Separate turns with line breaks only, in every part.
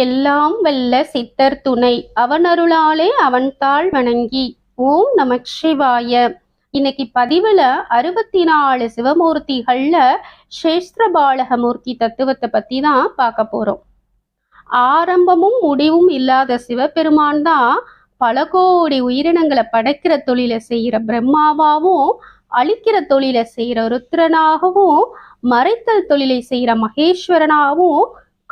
எல்லாம் வெல்ல சித்தர் துணை. அவனருளாலே அவன் தாழ் வணங்கி. ஓம் நமக் சிவாய இன்னைக்கு பதிவுல அறுபத்தி நாலு சிவமூர்த்திகள்ல சேஸ்திரபாலகமூர்த்தி தத்துவத்தை பத்தி தான் பார்க்க போறோம். ஆரம்பமும் முடிவும் இல்லாத சிவபெருமான் தான் பல கோடி உயிரினங்களை படைக்கிற தொழிலை செய்யற பிரம்மாவாவும் அழிக்கிற தொழிலை செய்யற ருத்ரனாகவும் மறைத்தல் தொழிலை செய்யற மகேஸ்வரனாகவும்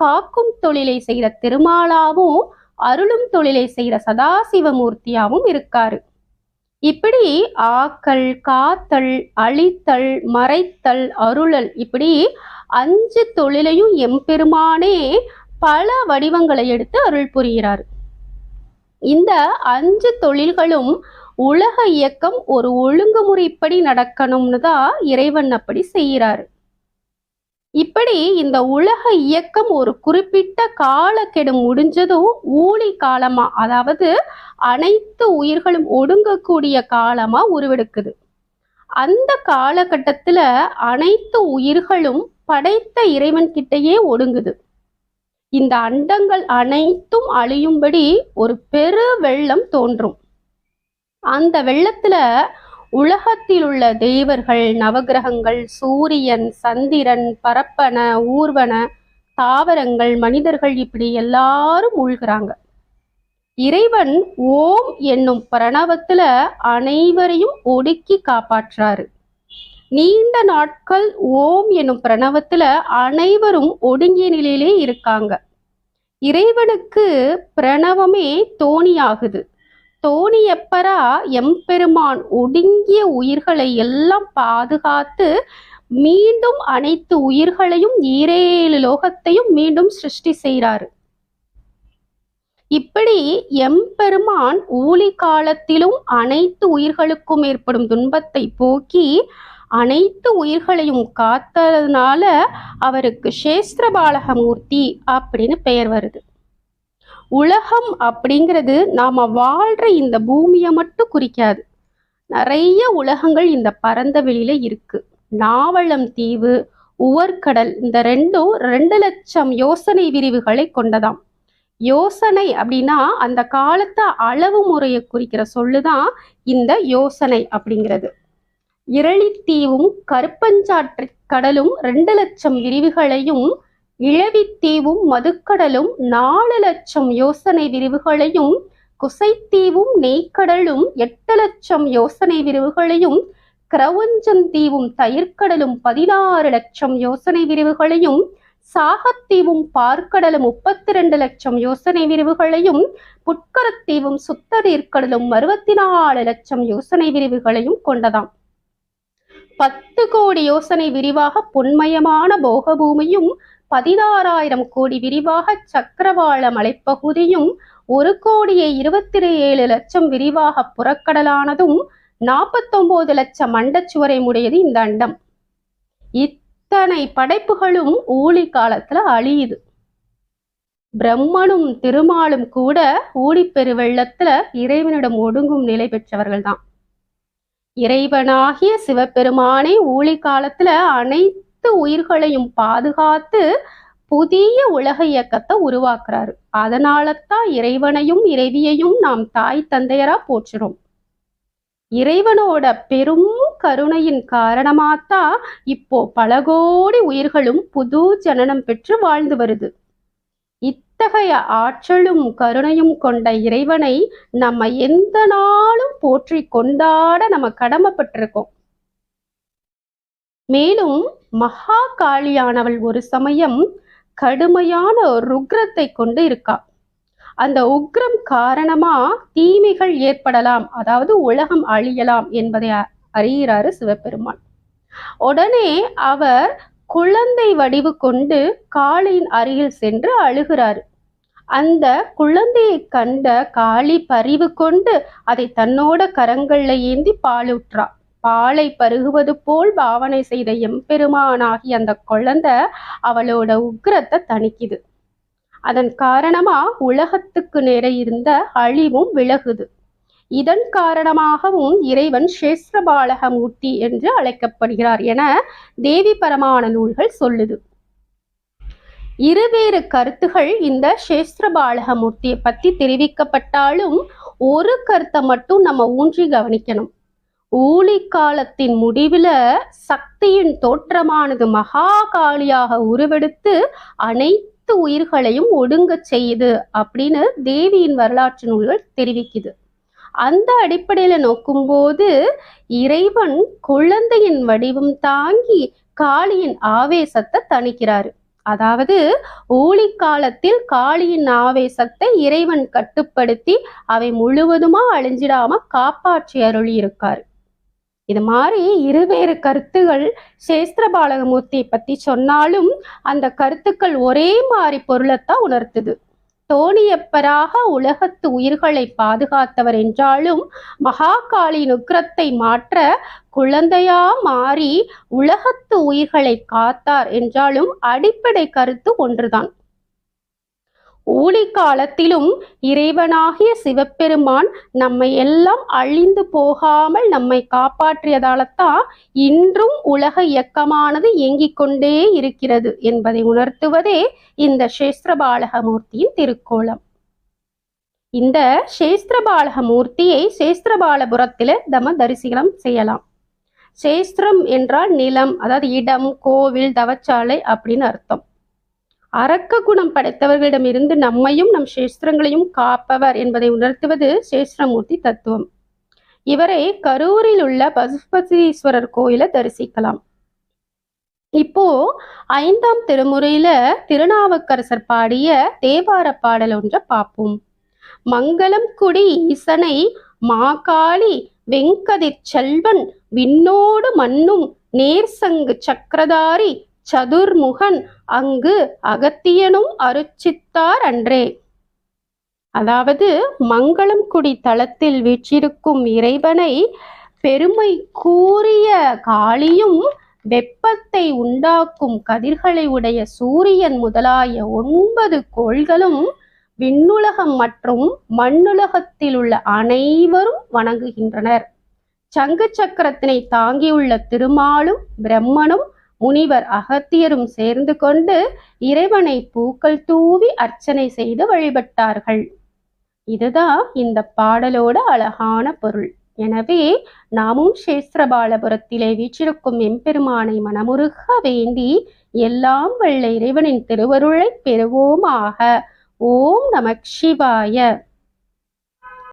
காக்கும் தொழிலை செய்கிற திருமாலாவும் அருளும் தொழிலை செய்யற சதாசிவமூர்த்தியாவும் இருக்காரு. இப்படி ஆக்கல் காத்தல் அழித்தல் மறைத்தல் அருளல் இப்படி அஞ்சு தொழிலையும் எம்பெருமானே பல வடிவங்களை எடுத்து அருள் புரிகிறார். இந்த அஞ்சு தொழில்களும் உலக இயக்கம் ஒரு ஒழுங்குமுறைப்படி நடக்கணும்னு தான் இறைவன் அப்படி செய்கிறாரு. இப்படி இந்த உலக இயக்கம் ஒரு குறிப்பிட்ட காலக்கெடு முடிஞ்சதும் ஊழி காலமா அதாவது அனைத்து உயிர்களும் ஒடுங்கக்கூடிய காலமா உருவெடுக்குது. அந்த காலகட்டத்துல அனைத்து உயிர்களும் படைத்த இறைவன் கிட்டயே ஒடுங்குது. இந்த அண்டங்கள் அனைத்தும் அழியும்படி ஒரு பெரு வெள்ளம் தோன்றும். அந்த வெள்ளத்துல உலகத்தில் உள்ள தேவர்கள் நவகிரகங்கள் சூரியன் சந்திரன் பரப்பன ஊர்வன தாவரங்கள் மனிதர்கள் இப்படி எல்லாரும் உழ்கிறாங்க இறைவன் ஓம் என்னும் பிரணவத்துல அனைவரையும் ஒடுக்கி காப்பாற்றாரு. நீண்ட நாட்கள் ஓம் என்னும் பிரணவத்துல அனைவரும் ஒடுங்கிய நிலையிலே இருக்காங்க. இறைவனுக்கு பிரணவமே தோணியாகுது. தோணியப்பரா எம்பெருமான் ஒடுங்கிய உயிர்களை எல்லாம் பாதுகாத்து மீண்டும் அனைத்து உயிர்களையும் ஈரேழு லோகத்தையும் மீண்டும் சிருஷ்டி செய்கிறாரு. இப்படி எம்பெருமான் ஊழி காலத்திலும் அனைத்து உயிர்களுக்கும் ஏற்படும் துன்பத்தை போக்கி அனைத்து உயிர்களையும் காத்ததுனால அவருக்கு சேஸ்திரபாலகமூர்த்தி அப்படின்னு பெயர் வருது. உலகம் அப்படிங்கிறது நாம் வாழ்கிற இந்த பூமியை மட்டும் குறிக்காது. நிறைய உலகங்கள் இந்த பரந்த வெளியில இருக்கு. நாவளம் தீவு உவர்கடல் இந்த ரெண்டும் ரெண்டு லட்சம் யோசனை விரிவுகளை கொண்டதாம். யோசனை அப்படின்னா அந்த காலத்து அளவு முறையை குறிக்கிற சொல்லுதான் இந்த யோசனை அப்படிங்கிறது. இரளித்தீவும் கருப்பஞ்சாற்று கடலும் ரெண்டு லட்சம் விரிவுகளையும் இழவித்தீவும் மதுக்கடலும் நாலு லட்சம் யோசனை விரிவுகளையும் குசைத்தீவும் நெய்க்கடலும் எட்டு லட்சம் யோசனை விரிவுகளையும் கிரவஞ்சந்தீவும் தயிர்க்கடலும் பதினாறு லட்சம் யோசனை விரிவுகளையும் சாகத்தீவும் பார்க்கடலும் முப்பத்தி ரெண்டு லட்சம் யோசனை விரிவுகளையும் புட்கரத்தீவும் சுத்தநீர்க்கடலும் அறுபத்தி நாலு லட்சம் யோசனை விரிவுகளையும் கொண்டதாம். பத்து கோடி யோசனை விரிவாக பொன்மயமான போகபூமியும் பதினாறாயிரம் கோடி விரிவாக சக்கரவாள மலைப்பகுதியும் ஒரு கோடியே இருபத்தி ஏழு லட்சம் விரிவாக புறக்கடலானதும் நாற்பத்தொன்பது லட்சம் அண்டச்சுவரை உடையது இந்த அண்டம். இத்தனை படைப்புகளும் ஊழி காலத்துல அழியுது. பிரம்மனும் திருமாலும் கூட ஊழிப்பெரு வெள்ளத்துல இறைவனிடம் ஒடுங்கும் நிலை பெற்றவர்கள் தான் இறைவனாகிய சிவபெருமானை ஊழி காலத்துல அனைத்து உயிர்களையும் பாதுகாத்து புதிய உலக இயக்கத்தை உருவாக்குறாரு. அதனால தான் இறைவனையும் இறைவியையும் நாம் தாய் தந்தையரா போற்றுறோம். இறைவனோட பெரும் கருணையின் காரணமாத்தான் இப்போ பல கோடி உயிர்களும் புது ஜனனம் பெற்று வாழ்ந்து வருது. இத்தகைய ஆற்றலும் கருணையும் கொண்ட இறைவனை நம்ம எந்த நாளும் போற்றி கொண்டாட நம்ம கடமைப்பட்டிருக்கோம். மேலும் மகா காளியானவள் ஒரு சமயம் கடுமையான ருக்ரத்தை கொண்டு இருக்கா. அந்த உக்ரம் காரணமா தீமைகள் ஏற்படலாம் அதாவது உலகம் அழியலாம் என்பதை அறிகிறாரு சிவபெருமான். உடனே அவர் குழந்தை வடிவு கொண்டு காளியின் அருகில் சென்று அழுகிறாரு. அந்த குழந்தையை கண்ட காளி பறிவு கொண்டு அதை தன்னோட கரங்கள்ல ஏந்தி பாலுற்றா பாலை பருகுவது போல் பாவனை செய்த எம்பெருமானாகி அந்த குழந்தை அவளோட உக்கிரத்தை தணிக்குது. அதன் காரணமா உலகத்துக்கு நேர இருந்த அழிவும் விலகுது. இதன் காரணமாகவும் இறைவன் சேஸ்திரபாலகமூர்த்தி என்று அழைக்கப்படுகிறார் என தேவி பரமான நூல்கள் சொல்லுது. இருவேறு கருத்துகள் இந்த சேஸ்திரபாலகமூர்த்தியை பத்தி தெரிவிக்கப்பட்டாலும் ஒரு கருத்தை மட்டும் நம்ம ஊன்றி கவனிக்கணும். ஊழி காலத்தின் முடிவுல சக்தியின் தோற்றமானது மகாகாளியாக உருவெடுத்து அனைத்து உயிர்களையும் ஒடுங்கச் செய்யுது அப்படின்னு தேவியின் வரலாற்று நூல்கள் தெரிவிக்குது. அந்த அடிப்படையில நோக்கும்போது இறைவன் குழந்தையின் வடிவம் தாங்கி காளியின் ஆவேசத்தை தணிக்கிறாரு. அதாவது ஊழி காலத்தில் காளியின் ஆவேசத்தை இறைவன் கட்டுப்படுத்தி அவை முழுவதுமா அழிஞ்சிடாம காப்பாற்றி அருளி இருக்காரு இது மாதிரி இருவேறு கருத்துகள் சேஸ்திரபாலகமூர்த்தியை பத்தி சொன்னாலும் அந்த கருத்துக்கள் ஒரே மாதிரி பொருளைத்தான் உணர்த்துது. தோணியப்பராக உலகத்து உயிர்களை பாதுகாத்தவர் என்றாலும் மகாகாளி உக்கிரத்தை மாற்ற குழந்தையா மாறி உலகத்து உயிர்களை காத்தார் என்றாலும் அடிப்படை கருத்து ஒன்றுதான். ஊழி காலத்திலும் இறைவனாகிய சிவபெருமான் நம்மை எல்லாம் அழிந்து போகாமல் நம்மை காப்பாற்றியதால்தான் இன்றும் உலக இயக்கமானது இயங்கிக் கொண்டே இருக்கிறது என்பதை உணர்த்துவதே இந்த சேஸ்திரபாலகமூர்த்தியின் திருக்கோலம். இந்த சேஸ்திரபாலகமூர்த்தியை சேஸ்திரபாலபுரத்தில நம்ம தரிசனம் செய்யலாம். சேஸ்திரம் என்றால் நிலம் அதாவது இடம் கோவில் தவச்சாலை அப்படின்னு அர்த்தம். அரக்க குணம் படைத்தவர்களிடமிருந்து நம்மையும் நம் சேஸ்திரங்களையும் காப்பவர் என்பதை உணர்த்துவது சேஸ்திரமூர்த்தி தத்துவம். இவரை கரூரில் உள்ள பசுபதீஸ்வரர் கோயில தரிசிக்கலாம். இப்போ ஐந்தாம் திருமுறையில திருநாவுக்கரசர் பாடிய தேவார பாடல் ஒன்றை பார்ப்போம். மங்களம் குடி ஈசனை மாகாளி வெங்கதிர் செல்வன் விண்ணோடு மண்ணும் நேர்சங்கு சக்கரதாரி சதுர்முகன் அங்கு அகத்தியனும் அருச்சித்தார் அன்றே. அதாவது மங்களம் குடி தளத்தில் வீற்றிருக்கும் இறைவனை பெருமை கூறிய காளியும் வெப்பத்தை உண்டாக்கும் கதிர்களை உடைய சூரியன் முதலாய ஒன்பது கோள்களும் விண்ணுலகம் மற்றும் மண்ணுலகத்தில் உள்ள அனைவரும் வணங்குகின்றனர். சங்கு சக்கரத்தினை தாங்கியுள்ள திருமாலும் பிரம்மனும் முனிவர் அகத்தியரும் சேர்ந்து கொண்டு இறைவனை பூக்கள் தூவி அர்ச்சனை செய்து வழிபட்டார்கள். இதுதான் இந்த பாடலோட அழகான பொருள். எனவே நாமும் சேஸ்திரபாலபுரத்திலே வீற்றிருக்கும் எம்பெருமானை மனமுருக வேண்டி எல்லாம் வல்ல இறைவனின் திருவருளை பெறுவோமாக. ஓம் நமக் சிவாய.